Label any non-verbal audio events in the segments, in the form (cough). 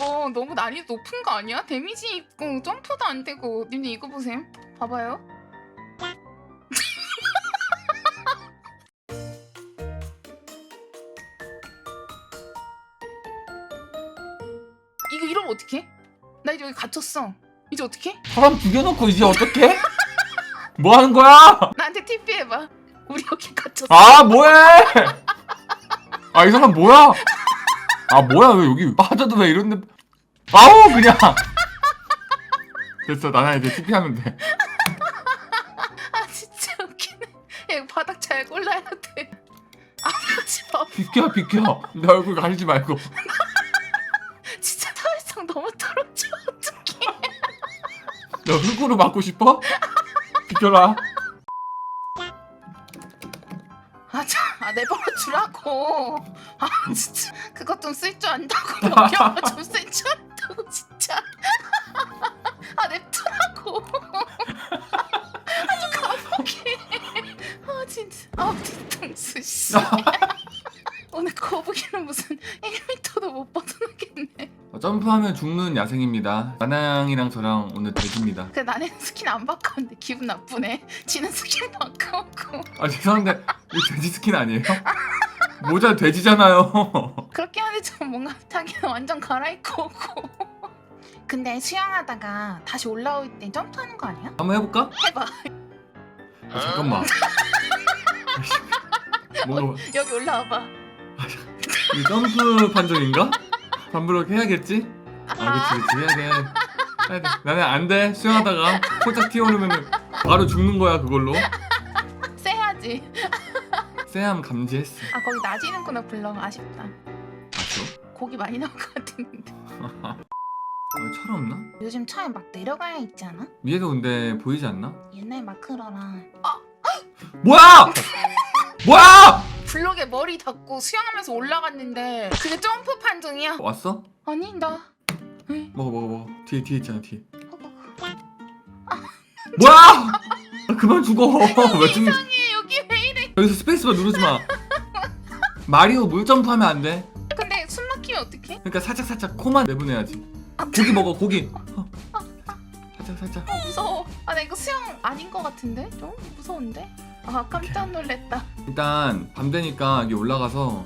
이거 너무 난이도 높은 거 아니야? 데미지 있고 점프도 안 되고 님들 이거 보셈 봐봐요 (laughs) 이거 이러면 어떡해? 나 이제 여기 갇혔어 이제 어떡해? 사람 죽여놓고 이제 어떡해? (laughs) 뭐 하는 거야? 나한테 TP 해봐 우리 여기 갇혔어 아 뭐해? 아 이 사람 뭐야? (laughs) 아 뭐야 왜 여기 빠져도 왜 이런데? 아우 그냥 (laughs) 됐어 나나 이제 TP 하면 돼. (laughs) 아 진짜 웃기네 야 이거 바닥 잘 골라야 돼 아프지 마 비켜 비켜 내 얼굴 가리지 말고. (laughs) 진짜 사회성 너무 떨어져 어떡해 너 흙으로 맞고 싶어? 비켜라. 아, 참, 아 내버려 두라고. 좀 쓸 줄 안다고. (laughs) 명령어 (laughs) 좀쓸 줄 안다고, 진짜. (laughs) 아, 냅두라고. 아주 가혹해. 아, 진짜. 아, 뒤통수, 씨. 오늘 거북이는 무슨 1m도 못 벗어나겠네. 점프하면 죽는 야생입니다. 나나양이랑 저랑 오늘 돼지입니다. 그 나는 스킨 안 바꿨는데 기분 나쁘네. 지는 스킨 바꿔놓고. 아 죄송한데 이 돼지 스킨 아니에요? 모자 돼지잖아요. 그렇게 하니 좀 뭔가 자기는 완전 갈아입고 오고 근데 수영하다가 다시 올라올 때 점프하는 거 아니야? 한번 해볼까? 해봐 아, 잠깐만. (laughs) 뭔가 여기 올라와봐 이 점프 판정인가? 반부력 해야겠지? 아 그치 그치 해야 돼 해야 돼 나는 안 돼 수영하다가 홀짝 튀어오르면 바로 죽는 거야 그걸로 세야지 쎄함 감지했어 아 거기 나지는구나 불러 아쉽다? 고기 많이 나올 것 같았는데 (laughs) 아, 철 없나? 요즘 차에 막 내려가야 있지 않아? 위에서 근데 보이지 않나? 옛날 마크로랑 뭐야! (laughs) 뭐야! 블럭에 머리 닿고 수영하면서 올라갔는데 그게 점프 판정이야? 왔어? 아니 나 에? 먹어 먹어 먹어 뒤에 뒤에 있잖아 뒤에 어, (laughs) 뭐야! 아, 그만 죽어 왜 죽는 이상해 여기 왜 이래 여기서 스페이스바 누르지 마 마리오 물 점프하면 안돼 그러니까 살짝 살짝 코만 내보내야지. 고기 먹어 고기. 어. 살짝 살짝. 어 무서워. 아 나 이거 수영 아닌 것 같은데? 좀? 무서운데? 아 깜짝 놀랬다. 일단 밤 되니까 여기 올라가서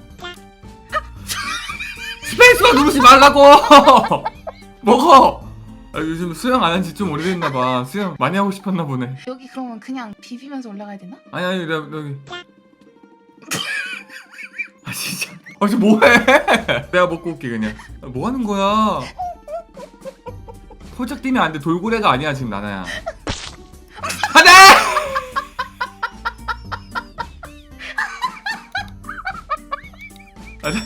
스페이스바 누르지 말라고! (laughs) 먹어! 아, 요즘 수영 안 한 지 좀 오래됐나 봐. 수영 많이 하고 싶었나 보네. 여기 그러면 그냥 비비면서 올라가야 되나? 아니 아니 나 여기 아 진짜. 아 지금 뭐해? (laughs) 내가 먹고 올게 그냥. 아, 뭐 하는 거야? 폴짝 뛰면 안 돼. 돌고래가 아니야 지금 나나야. 안돼! 아, 나,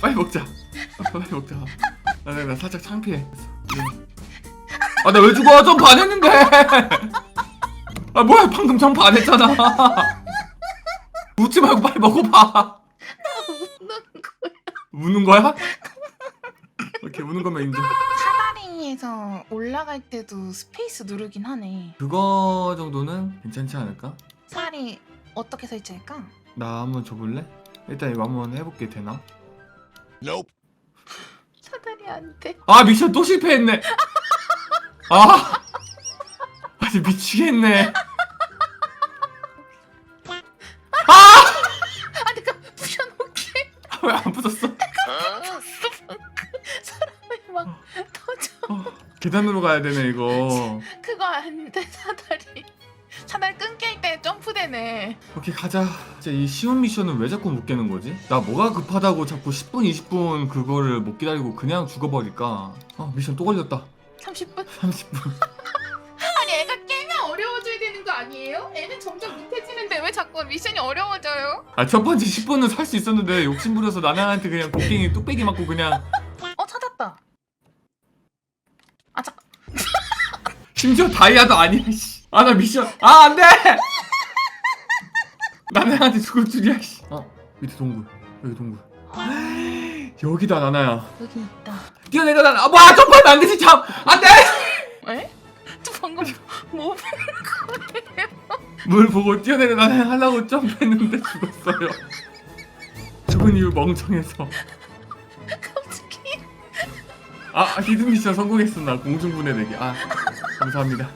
빨리 먹자. 아, 빨리 먹자. 나나 나 살짝 창피해. 아 나 왜 죽어? 점프 안 했는데. 아 뭐야? 방금 점프 안 했잖아. 웃지 말고 빨리 먹어봐 우는 거야? (laughs) 오케이 우는 거면 인정 사다리에서 올라갈 때도 스페이스 누르긴 하네 그거 정도는 괜찮지 않을까? 살이 어떻게 설치할까? 나 한번 줘볼래? 일단 이거 한번 해볼게 되나? (laughs) 사다리 안 돼 아 미션 또 실패했네 아 (laughs) 아니 미치겠네 계단으로 가야 되네 (laughs) 이거 그거 안돼 사다리 사다리 끊길 때 점프되네 오케이 가자 진짜 이 쉬운 미션은 왜 자꾸 못 깨는 거지? 나 뭐가 급하다고 자꾸 10분 20분 그거를 못 기다리고 그냥 죽어버릴까 어 미션 또 걸렸다 30분? 30분 (laughs) 아니 애가 깨면 어려워져야 되는 거 아니에요? 애는 점점 못해지는데 왜 자꾸 미션이 어려워져요? 아 첫 번째 10분은 살 수 있었는데 욕심 부려서 나나한테 그냥 곡괭이 뚝배기 맞고 그냥 어 찾았다 아 잠깐 심지어 다이아도 아니야 아나 미션. 아 안돼! (laughs) 나나한테 죽을 줄이야 씨. 어 밑에 동굴. 여기 동굴. (gasps) 여기다 나나야. 여기 있다. 뛰어내려 나나. 아, 뭐야 점프하면 안 되지 참 안돼! 에? 또 방금 뭐물 보고 뛰어내려 나나 하려고 점프했는데 죽었어요. 죽은 이유 멍청해서. (laughs) 갑자기. 아 히든 미션 성공했어 나? 공중분해되기 아 감사합니다.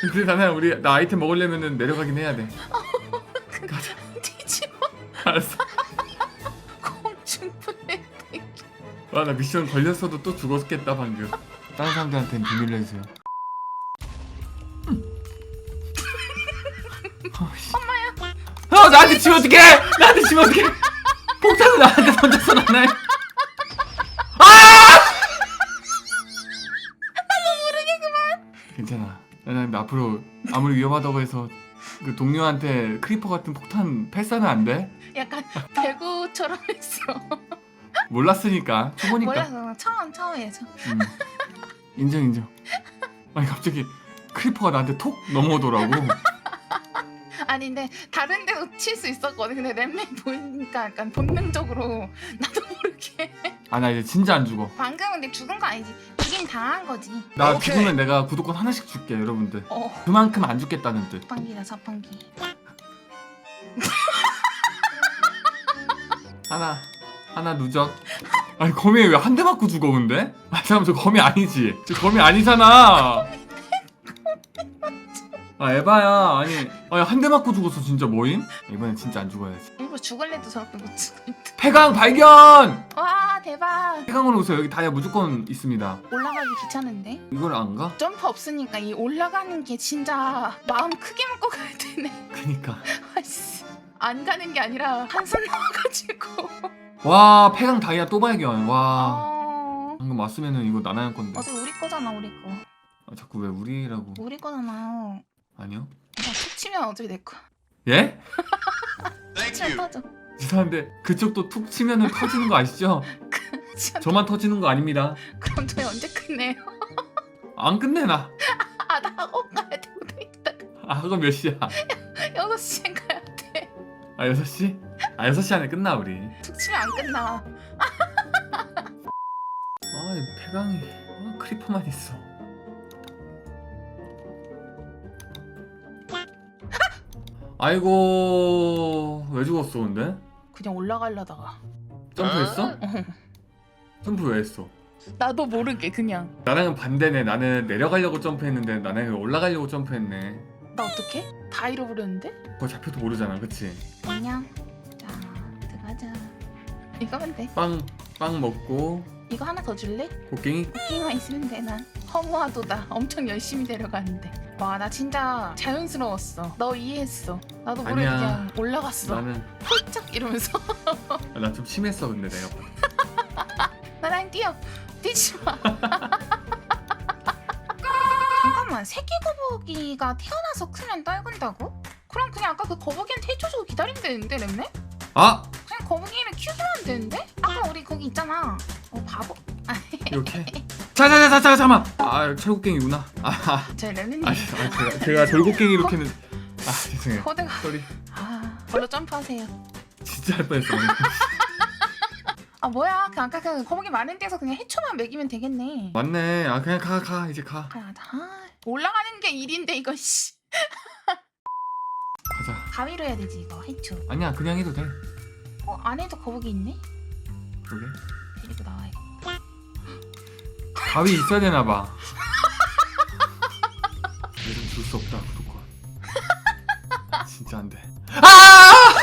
근데 나는 우리 나 아이템 먹으려면은 내려가긴 해야 돼. 가자. 뒤집어. 알았어. 공중분해 와나 미션 걸렸어도 또 죽었겠다 방금. 다른 사람들한테는 비밀로 해주세요. 엄마야. 어 나한테 치면 어떡해 나한테 치면 어떡해 폭탄을 나한테 던져서 아! 괜찮아. 나는 앞으로 아무리 위험하다고 해서 그 동료한테 크리퍼 같은 폭탄 패스하면 안 돼? 약간 배구처럼 했어. 몰랐으니까. 초보니까. 몰라서 처음 처음 해서. 음. 인정 인정. 아니 갑자기 크리퍼가 나한테 톡 넘어오더라고. 아니 근데 다른 데도 칠 수 있었거든. 근데 랩맨 보니까 약간 본능적으로 나도 모르게. 아 나 이제 진짜 안 죽어. 방금 근데 죽은 거 아니지 죽임 당한 거지. 나 오케이. 죽으면 내가 구독권 하나씩 줄게 여러분들. 어. 그만큼 안 죽겠다는 뜻. 자판기다 자판기. (laughs) 하나 하나 누적. 아니 거미에 왜한 대 맞고 죽어 근데? 아 잠깐만 저 거미 아니지. 저 거미 아니잖아 아 에바야. 아니 아니 한 대 맞고 죽었어 진짜 뭐임? 이번엔 진짜 안 죽어야지. 일부러 죽을래도 저렇게 못 죽어 폐강 발견! 와 대박. 폐강으로 오세요 여기 다이아 무조건 있습니다. 올라가기 귀찮은데? 이걸 안 가? 점프 없으니까 이 올라가는 게 진짜 마음 크게 먹고 가야 되네. 그니까. 아이씨. 안 가는 게 아니라 한숨 나와가지고. 와 폐강 다이아 또 발견. 와. 아 방금 왔으면은 이거 나나양 건데. 어제 우리 거잖아 우리 거. 아, 자꾸 왜 우리라고. 우리 거잖아 아니요. 나툭 치면 어차피 내 거야? 예? 치면 터져. 죄송한데 그쪽도 툭 치면은 터지는 거 아시죠? (laughs) 치면 저만 터지는 거 아닙니다. 그럼 저희 언제 끝내요? (laughs) 안 끝내 나. 아 나 학원 가야 돼. 오늘 이따가. 아, 학원 몇 시야? 6시에 가야 돼. 아 6시? 아 6시 안에 끝나 우리. 툭 치면 안 끝나. (laughs) 아이 폐강이. 아, 크리퍼만 있어 아이고 왜 죽었어 근데? 그냥 올라가려다가 점프했어? 점프 왜 했어? 나도 모르게 그냥 나랑은 반대네 나는 내려가려고 점프했는데 나는 올라가려고 점프했네 나 어떡해? 다 잃어버렸는데? 그거 잡혀도 모르잖아 그치? 안녕 자 들어가자 이거면 돼 빵, 빵 먹고 이거 하나 더 줄래? 곡괭이 고기만 있으면 돼 난 허무하도다 엄청 열심히 데려가는데 와 나 진짜 자연스러웠어 너 이해했어 나도 모르게 아니야. 그냥 올라갔어 나는 홀짝 이러면서 나 좀 심했어 근데 내가 (laughs) 나랑 뛰어 뛰지 마 (laughs) 잠깐만 새끼 거북이가 태어나서 크면 떨군다고? 그럼 그냥 아까 그 거북이한테 해줘주고 기다리면 되는데 랩네? 아! 그냥 거북이를 키우기만 하면 되는데? 아까 우리 거기 있잖아 어 바보 이렇게 (laughs) 자자자 자 잠깐만. 아 철곡갱이구나. 아, 아, 저 랩네님 아, 아 제가, 제가 돌곡갱이 이렇게는 아 죄송해요. 코드가 쏘리 아 걸로 점프하세요. 진짜 할 뻔했어 (laughs) 아 뭐야. 그 아까 그 거북이 많은 데서 그냥 해초만 먹이면 되겠네. 맞네. 아 그냥 가 가. 이제 가. 아, 아, 올라가는 게 일인데 이거 씨. (laughs) 가자. 가위로 해야 되지 이거. 해초. 아니야. 그냥 해도 돼. 어 안 에도 거북이 있네? 그러게. 데리고 나 와 이거 가위 있어야 되나봐. 이름 줄수 없다 구독권 진짜 안 돼. 아!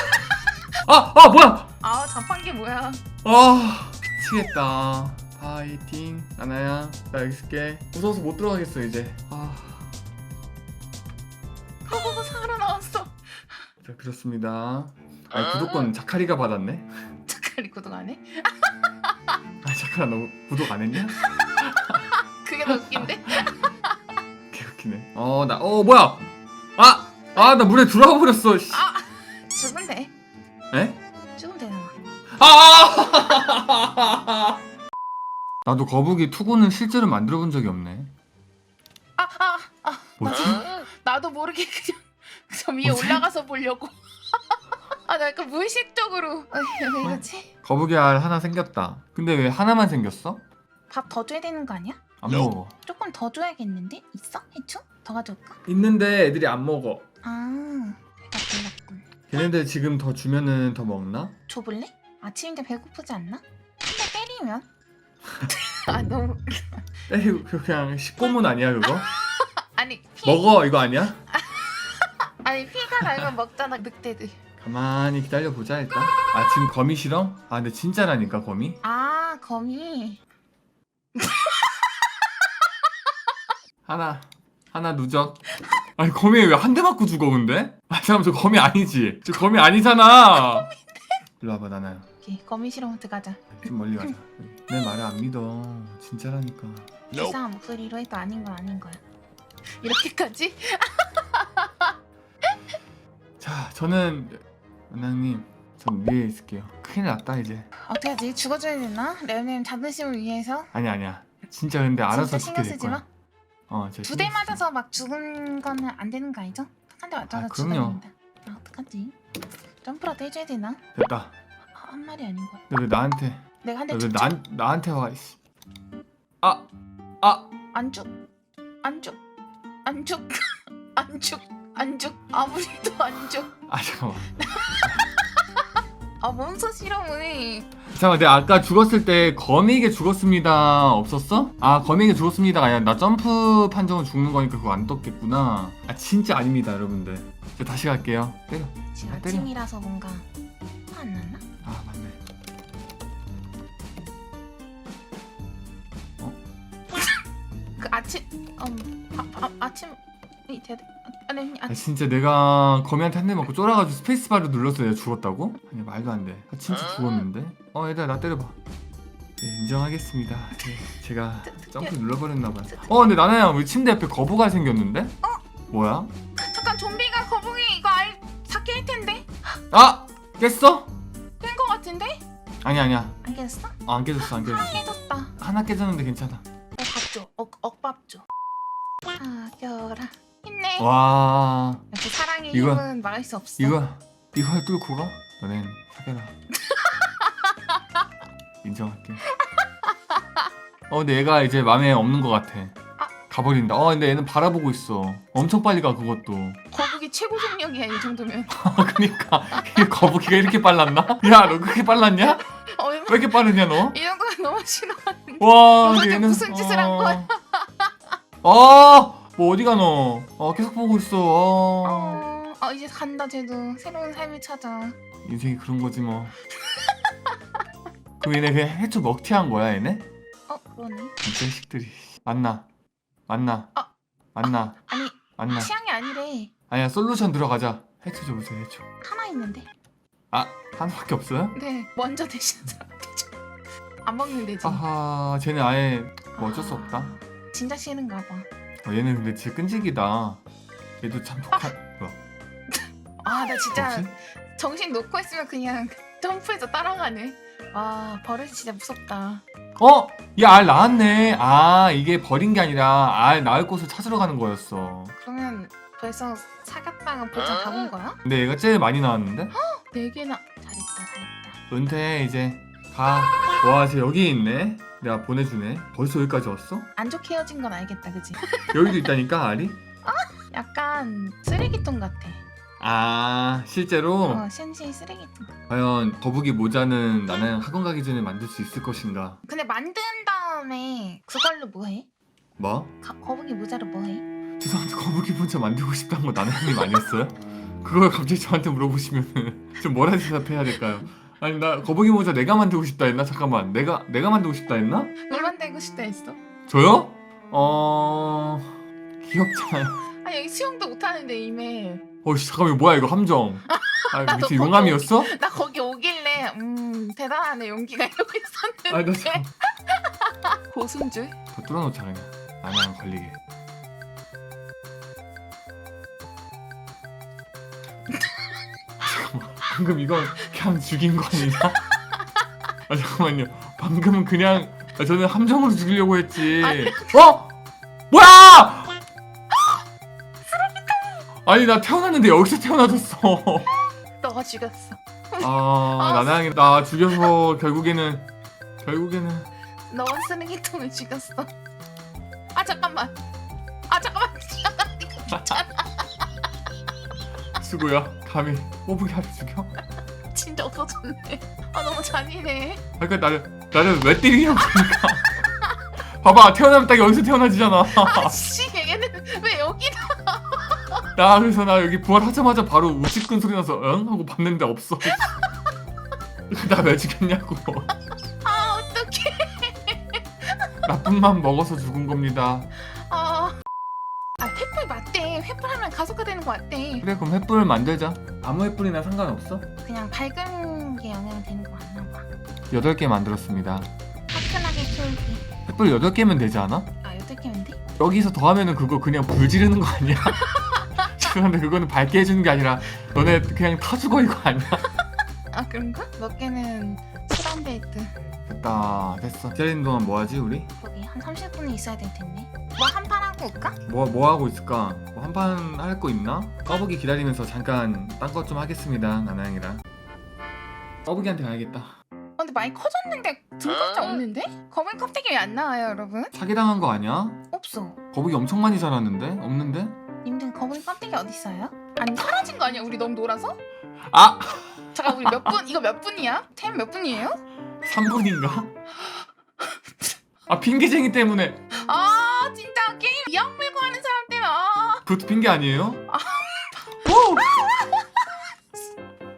아! 아 뭐야! 아 자판기 뭐야? 아 미치겠다. 파이팅. 나나야 나 여기 있을게. 무서워서 못 들어가겠어 이제. 아. 어 살아나왔어. 자, 그렇습니다. 아 구독권 자카리가 받았네? 자칼리 구독 안 해? 아 자카라 너 구독 안 했냐? 어 나 어 뭐야 아! 아 나 물에 들어가 버렸어 씨. 아 죽으면 돼 에? 죽으면 되잖아 아! (laughs) 나도 거북이 투구는 실제로 만들어 본 적이 없네. 아 아 아, 뭐지? 나도 모르게 그냥 저 위에 뭐지? 올라가서 보려고 (laughs) 아 나 약간 무의식적으로 아, 왜 이러지? 거북이 알 하나 생겼다. 근데 왜 하나만 생겼어? 밥 더 줘야 되는 거 아니야? 안 먹어. 조금 더 줘야겠는데? 있어? 해초? 더 가져올까? 있는데 애들이 안 먹어. 아 내가 몰랐군 걔네들 지금 더 주면은 더 먹나? 줘볼래? 아침인데 배고프지 않나? 한대 때리면? (laughs) 아 너무 때리고 그 그냥 식고문 아니야 그거? (laughs) 아니 피 먹어 이거 아니야? (laughs) 아니 피가 나면 먹잖아 늑대들. 가만히 기다려 보자 일단. 아 지금 거미 싫어? 아 근데 진짜라니까 거미. 아 거미. 하나 하나 누적. 아니 거미 왜 한 대 맞고 죽어 근데? 아 잠깐 저 거미 아니지? 저 거미 아니잖아. 일로 와봐 나나야. 오케이 거미 싫으면 들어가자. 좀 멀리 가자. 내 말을 안 믿어. 진짜라니까. 이상한 목소리로 해도 아닌 건 아닌 거야. 이렇게까지? (laughs) 자 저는 나나님 전 위에 있을게요. 큰일 났다 이제. 어떻게 하지? 죽어줘야 되나? 레오님 자존심을 위해서? 아니 아니야. 진짜 근데 알아서 진짜 신경 쓰지 거야. 마. 어, 저두대 신경 쓰- 맞아서 막 죽은 거는 안 되는 거 알죠? 한 대 맞아서 아, 그럼요. 죽었는데. 아 어떡하지? 점프라도 해줘야 되나? 됐다. 아, 한 말이 아닌 거야. 너왜 나한테 내가 한 대 너왜 죽지? 난 나한테 와 이씨. 아, 아, 안 죽, 안 죽, 안 죽, (laughs) 안 죽, 안 죽. 아무리도 안 죽. 아 잠깐만. 아 뭔소 실험을. 잠깐만, 내가 아까 죽었을 때 거미에게 죽었습니다 없었어? 아 거미에게 죽었습니다가 아니라 나 점프 판정은 죽는 거니까 그거 안 떴겠구나. 아 진짜 아닙니다, 여러분들. 저 다시 갈게요. 때려. 지금 아, 때려. 아침이라서 뭔가 화 안 났나? 아 맞네. 그 아침, 음, 아, 아, 아침이 되 아니 아니 아 아침. 진짜 내가 거미한테 한 대 맞고 쫄아가지고 스페이스바를 눌렀어 내가 죽었다고? 아니 말도 안 돼. 아, 진짜 죽었는데? 어 얘들아 나 때려봐. 네, 인정하겠습니다. 네, 제가 점프 눌러버렸나봐요. 어 근데 나나야 우리 침대 옆에 거북이가 생겼는데? 뭐야? 잠깐 좀비가 거북이 이거 알 사케일 텐데 아! 깼어? 깬 거 같은데? 아니 아니야. 안 깼어? 어, 안 깨졌어 안 깨졌어. 깨졌다. 하나 깨졌는데 괜찮아. 어 밥 줘. 억 억밥 줘. 아 겨라 힘내. 와 역시 사랑의 이거- 힘은 말할 수 없어. 이거 이걸 뚫고 가? 너넨 사겨라. (laughs) 인정할게. 어 근데 얘가 이제 마음에 없는 것 같아. 아. 가버린다. 어 근데 얘는 바라보고 있어. 엄청 빨리 가 그것도. 거북이 최고 속력이야 이 정도면. (laughs) 그니까 이 거북이가 이렇게 빨랐나? 야 너 그렇게 빨랐냐? 어, 왜 이렇게 빠르냐 너? 이 정도면 너무 싫어. 와너 근데 도대체 무슨 짓을 한 거야? 아 뭐 어디가 너? 어 계속 보고 있어. 어. 어, 어 이제 간다 쟤도 새로운 삶을 찾아. 인생이 그런 거지 뭐. (laughs) 그럼 얘네 그냥 해초 먹튀한 거야 얘네? 어 그러네. 이 자식들이 만나 만나 아. 만나 아니 만나 취향이 아니래. 아니야 솔루션 들어가자 해초 줘보세요 해초 하나 있는데. 아 하나밖에 없어요? 네 먼저 대신 사람 되죠. 안 먹는 데지. 아하 쟤네 아예 뭐 어쩔 수 없다 진짜 싫은가 봐. 어, 얘는 근데 진짜 끈질기다 얘도 참 독한 뭐야 아 나 진짜 뭐지? 정신 놓고 있으면 그냥 (laughs) 점프해서 따라가네. 와 버릇이 진짜 무섭다. 어? 얘알 낳았네 아 이게 버린 게 아니라 알 낳을 곳을 찾으러 가는 거였어 그러면 벌써 사갔다가 벌써 잡은 거야? 근데 얘가 제일 많이 나왔는데? 네 개나 잘했다 잘했다. 은퇴 이제 가 와 쟤 여기 있네 내가 보내주네 벌써 여기까지 왔어? 안 좋게 헤어진 건 알겠다 그지? (laughs) 여기도 있다니까 알이? 약간 쓰레기통 같아. 아 실제로 어 센시 쓰레기통. 과연 거북이 모자는 나는 학원 가기 전에 만들 수 있을 것인가? 근데 만든 다음에 그걸로 뭐 해? 뭐? 가, 거북이 모자로 뭐 해? 죄송한데 거북이 모자 만들고 싶다는 거 나나님 아니었어요? 그걸 갑자기 저한테 물어보시면 좀 뭐라 대답해야 될까요? 아니 나 거북이 모자 내가 만들고 싶다 했나? 잠깐만 내가 내가 만들고 싶다 했나? 왜 만들고 싶다 했어? 저요? 어 귀엽잖아요. 아 여기 수영도 못하는데 이메 어씨 잠깐만 이거 뭐야 이거 함정. (laughs) 아 밑에 용암이었어? 나 거기 오길래 음 대단하네 용기가 이러고 있었는데 아나 잠깐 (laughs) 고순 줄? 더 뚫어놓자 그냥 나나랑 걸리게. 방금 이건 그냥 죽인 거 아니냐? (laughs) 아 잠깐만요 방금은 그냥 아, 저는 함정으로 죽이려고 했지. 어? 뭐야? 아니 나 태어났는데 여기서 태어나졌어. 너가 죽였어 아 나나양이 나 죽여서 결국에는 결국에는 너가 쓰레기통을 죽였어 아 잠깐만 아 잠깐만 (laughs) 수고야 감히. 꼬부기를 죽여? (laughs) 진짜 없어졌네. 아 너무 잔인해. 아, 그러니까 나를 나를 왜 때리냐고 그러니까. (laughs) 봐봐 태어나면 딱 여기서 태어나지잖아. (laughs) 아씨 얘는 왜 여기다? 나 그래서 나 여기 부활하자마자 바로 우직근 소리 나서 응? 하고 봤는데 없어. 나 왜 죽였냐고. 아 어떡해. 나쁜 맘 먹어서 죽은 겁니다. 아, 아 횃불 맞대 횃불 하면 가속화되는 거 맞대 그래 그럼 횃불 만들자 아무 횃불이나 상관없어? 그냥 밝은 게 영향 되는 거 맞나 봐 8개 만들었습니다 화끈하게 키우기 횃불 8개면 되지 않아? 아 여덟 개면 돼? 여기서 더하면은 그거 그냥 불 지르는 거 아니야? (laughs) 죄송한데 그거는 밝게 해주는 게 아니라 너네 그냥 타 죽어 이거 아니야? 아 그런가? 몇 개는 술안베이트 됐다 됐어 기다리는 동안 뭐 하지 우리? 거기 한 30분은 있어야 될 텐데 뭐 한판 올까? 뭐, 뭐 하고 있을까? 뭐 한판 할 거 있나? 꺼북이 기다리면서 잠깐 딴 것 좀 하겠습니다 나나양이랑 꺼북이한테 가야겠다 어, 근데 많이 커졌는데 등급자 없는데? 검은 껍데기 왜 안 나와요 여러분? 사기당한 거 아니야? 없어 거북이 엄청 많이 자랐는데? 없는데? 님들 검은 껍데기 어디 있어요? 아니 사라진 거 아니야 우리 너무 놀아서? 아! 잠깐 우리 몇 분? 이거 몇 분이야? 템 몇 분이에요? 3분인가? 아 핑계쟁이 때문에 아 그것도 핑계 아니에요?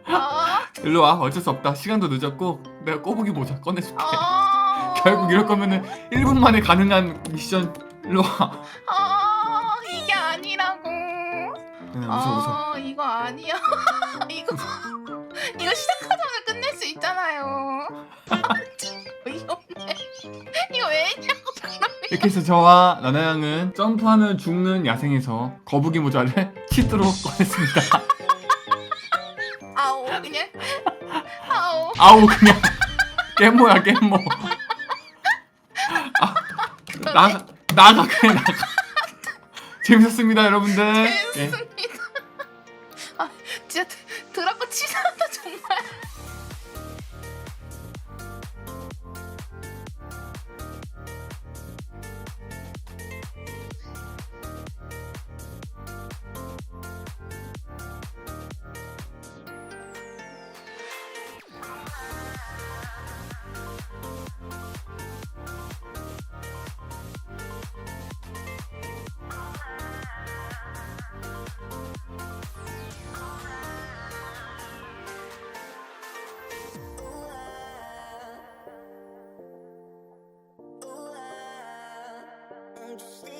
아, 일로 와. 어쩔 수 없다. 시간도 늦었고 내가 꼬부기 모자 꺼내줄게. 아 (laughs) 결국 이럴 거면은 1분 만에 가능한 미션. 일로 와. 아 이게 아니라고. 그냥 웃어 웃어. 아 이거 아니야. (laughs) 이거 이거 시작하자마자 끝낼 수 있잖아요. (laughs) 어이없네 이거 왜 했냐고. 그러면 이렇게 해서 저와 나나양은 점프하면 죽는 야생에서 거북이 모자를 (laughs) 치도록 꺼냈습니다. 아오 그냥? 아오. 아우 그냥. 깻모야 깻모. 아, 나가 나가 그냥 나가. 재밌었습니다 여러분들. 예. 됐습니다 just.